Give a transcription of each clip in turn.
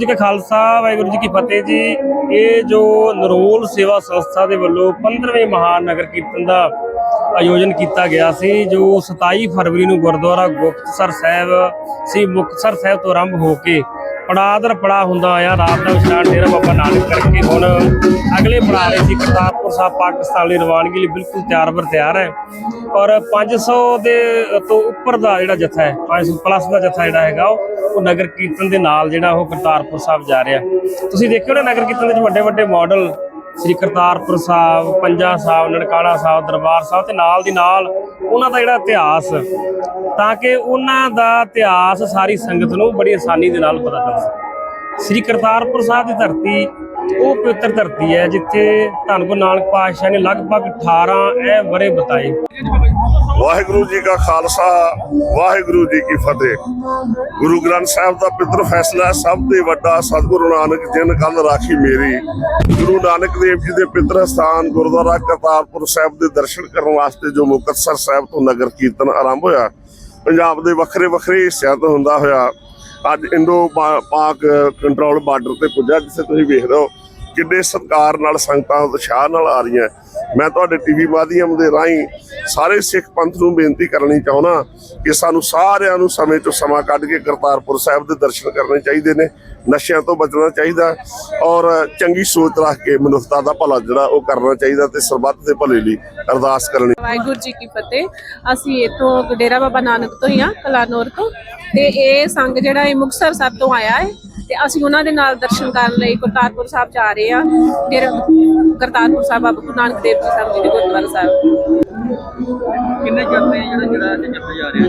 ਜੀ ਕਾ ਖਾਲਸਾ, ਵਾਹਿਗੁਰੂ ਜੀ ਕੀ ਫਤਿਹ ਜੀ। ਇਹ ਜੋ ਨਰੋਲ ਸੇਵਾ ਸੰਸਥਾ ਦੇ ਵੱਲੋਂ 15ਵੇਂ ਮਹਾਨਗਰ ਕੀਰਤਨ ਦਾ ਆਯੋਜਨ ਕੀਤਾ ਗਿਆ ਸੀ, ਜੋ 27 ਫਰਵਰੀ ਨੂੰ ਗੁਰਦੁਆਰਾ ਗੁਪਤਸਰ ਸਾਹਿਬ, ਸ਼੍ਰੀ ਮੁਕਤਸਰ ਸਾਹਿਬ ਤੋਂ ਆਰੰਭ ਹੋ ਕੇ ਪੜਾਦਰ ਪੜਾ ਹੁੰਦਾ ਆਇਆ ਰਾਤ ਦਾ ਵਿਸ਼ਰਾਮ ਡੇਰਾ ਬਾਬਾ ਨਾਨਕ ਕਰਕੇ ਹੁਣ ਅਗਲੇ ਪੜਾ ਰਹੇ ਸੀ ਕਰਤਾਰਪੁਰ ਸਾਹਿਬ ਪਾਕਿਸਤਾਨ ਲਈ ਰਵਾਨਗੀ ਲਈ, ਬਿਲਕੁਲ ਤਿਆਰ ਬਰ ਤਿਆਰ ਹੈ। ਔਰ 500 ਦੇ ਤੋਂ ਉੱਪਰ ਦਾ ਜਿਹੜਾ ਜਥਾ ਹੈ 500 ਪਲੱਸ ਦਾ ਜਥਾ ਜਿਹੜਾ ਹੈਗਾ, ਉਹ ਉਹ ਨਗਰ ਕੀਰਤਨ ਦੇ ਨਾਲ ਜਿਹੜਾ ਉਹ ਕਰਤਾਰਪੁਰ ਸਾਹਿਬ ਜਾ ਰਿਹਾ। ਤੁਸੀਂ ਦੇਖਿਓ ਨਾ ਨਗਰ ਕੀਰਤਨ ਦੇ ਵਿੱਚ ਵੱਡੇ ਵੱਡੇ ਮਾਡਲ ਸ੍ਰੀ ਕਰਤਾਰਪੁਰ ਸਾਹਿਬ, ਪੰਜਾ ਸਾਹਿਬ, ਨਨਕਾਣਾ ਸਾਹਿਬ, ਦਰਬਾਰ ਸਾਹਿਬ ਤੇ ਨਾਲ ਦੀ ਨਾਲ ਉਹਨਾਂ ਦਾ ਜਿਹੜਾ ਇਤਿਹਾਸ, ਤਾਂ ਕਿ ਉਹਨਾਂ ਦਾ ਇਤਿਹਾਸ ਸਾਰੀ ਸੰਗਤ ਨੂੰ ਬੜੀ ਆਸਾਨੀ ਦੇ ਨਾਲ ਪਤਾ ਚੱਲ। ਸਕੇ ਸ੍ਰੀ ਕਰਤਾਰਪੁਰ ਸਾਹਿਬ ਦੀ ਧਰਤੀ ਉਹ ਪਵਿੱਤਰ ਧਰਤੀ ਹੈ, ਜਿੱਥੇ ਧੰਨ ਗੁਰੂ ਨਾਨਕ ਪਾਤਸ਼ਾਹ ਨੇ ਲਗਭਗ 18 ਇਹ ਵਰੇ ਬਤਾਏ। ਵਾਹਿਗੁਰੂ ਜੀ ਕਾ ਖਾਲਸਾ, ਵਾਹਿਗੁਰੂ ਜੀ ਕੀ ਫਤਿਹ। ਗੁਰੂ ਗ੍ਰੰਥ ਸਾਹਿਬ ਦਾ ਪਿੱਤਰ ਫੈਸਲਾ ਸਭ ਤੋਂ ਵੱਡਾ ਸਤਿਗੁਰੂ ਨਾਨਕ ਜਿਨ ਕੱਲ ਰਾਖੀ ਮੇਰੀ। ਗੁਰੂ ਨਾਨਕ ਦੇਵ ਜੀ ਦੇ ਪਿੱਤਰ ਸਥਾਨ ਗੁਰਦੁਆਰਾ ਕਰਤਾਰਪੁਰ ਸਾਹਿਬ ਦੇ ਦਰਸ਼ਨ ਕਰਨ ਵਾਸਤੇ ਜੋ ਮੁਕਤਸਰ ਸਾਹਿਬ ਤੋਂ ਨਗਰ ਕੀਰਤਨ ਆਰੰਭ ਹੋਇਆ, ਪੰਜਾਬ ਦੇ ਵੱਖਰੇ ਵੱਖਰੇ ਹਿੱਸਿਆਂ ਤੋਂ ਹੁੰਦਾ ਹੋਇਆ, ਅੱਜ ਇੰਡੋ ਪਾਕ ਕੰਟਰੋਲ ਬਾਰਡਰ ਤੇ ਪੁੱਜਾ, ਜਿੱਥੇ ਤੁਸੀਂ ਵੇਖ ਰਹੇ ਹੋ ਕਿੰਨੇ ਸਤਿਕਾਰ ਨਾਲ ਸੰਗਤਾਂ ਉਤਸ਼ਾਹ ਨਾਲ ਆ ਰਹੀਆਂ, ਮੈਂ ਤੁਹਾਡੇ ਟੀਵੀ ਮਾਧਿਅਮ ਦੇ ਰਾਹੀਂ ਸਾਰੇ ਸਿੱਖ ਪੰਥ ਨੂੰ ਬੇਨਤੀ ਕਰਨੀ ਚਾਹੁੰਦਾ ਕਿ ਸਾਨੂੰ ਸਾਰਿਆਂ ਨੂੰ ਸਮੇਂ ਤੋਂ ਸਮਾਂ ਕੱਢ ਕੇ ਕਰਤਾਰਪੁਰ ਸਾਹਿਬ ਦੇ ਦਰਸ਼ਨ ਕਰਨੇ ਚਾਹੀਦੇ ਨੇ, ਨਸ਼ਿਆਂ ਤੋਂ ਬਚਣਾ ਚਾਹੀਦਾ ਔਰ ਚੰਗੀ ਸੋਚ ਰੱਖ ਕੇ ਮਨੁੱਖਤਾ ਦਾ ਭਲਾ ਜਿਹੜਾ ਉਹ ਕਰਨਾ ਚਾਹੀਦਾ ਤੇ ਸਰਬੱਤ ਦੇ ਭਲੇ ਲਈ ਅਰਦਾਸ ਕਰਨੀ ਵਾਹਿਗੁਰੂ ਜੀ ਕੀ ਫਤਿਹ। ਅਸੀਂ ਇੱਥੋਂ ਡੇਰਾ ਬਾਬਾ ਨਾਨਕ ਤੋਂ ਹੀ ਆ ਕਲਾਨੌਰ ਤੋਂ। ਤੇ ਇਹ ਸੰਗ ਜਿਹੜਾ ਇਹ ਮੁਕਤਸਰ ਸਾਹਿਬ ਤੋਂ ਆਇਆ ਹੈ ਤੇ ਅਸੀਂ ਉਹਨਾਂ ਦੇ ਨਾਲ ਦਰਸ਼ਨ ਕਰਨ ਲਈ ਕਰਤਾਰਪੁਰ ਸਾਹਿਬ ਜਾ ਰਹੇ ਆ ਡੇਰਾ ਕਰਤਾਰਪੁਰ ਸਾਹਿਬ ਬਾਬਾ ਗੁਰੂ ਨਾਨਕ ਦੇਵ ਜੀ ਸਾਹਿਬ ਜੀ ਦੇ ਗੁਰਦੁਆਰਾ ਸਾਹਿਬ। ਕਿੰਨੇ ਜੱਥੇ ਜਿਹੜਾ ਜਿਹੜਾ ਜੱਥੇ ਜਾ ਰਿਹਾ?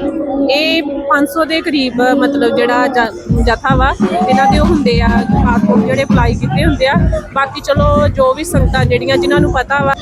ਇਹ 500 ਦੇ ਕਰੀਬ ਮਤਲਬ ਜਿਹੜਾ ਜਥਾ ਵਾ ਇਹਨਾਂ ਦੇ ਉਹ ਹੁੰਦੇ ਆ ਪਾਸਪੋਰਟ ਜਿਹੜੇ ਅਪਲਾਈ ਕੀਤੇ ਹੁੰਦੇ ਆ। ਬਾਕੀ ਚਲੋ ਜੋ ਵੀ ਸੰਗਤਾਂ ਜਿਹੜੀਆਂ ਜਿਨ੍ਹਾਂ ਨੂੰ ਪਤਾ ਵਾ।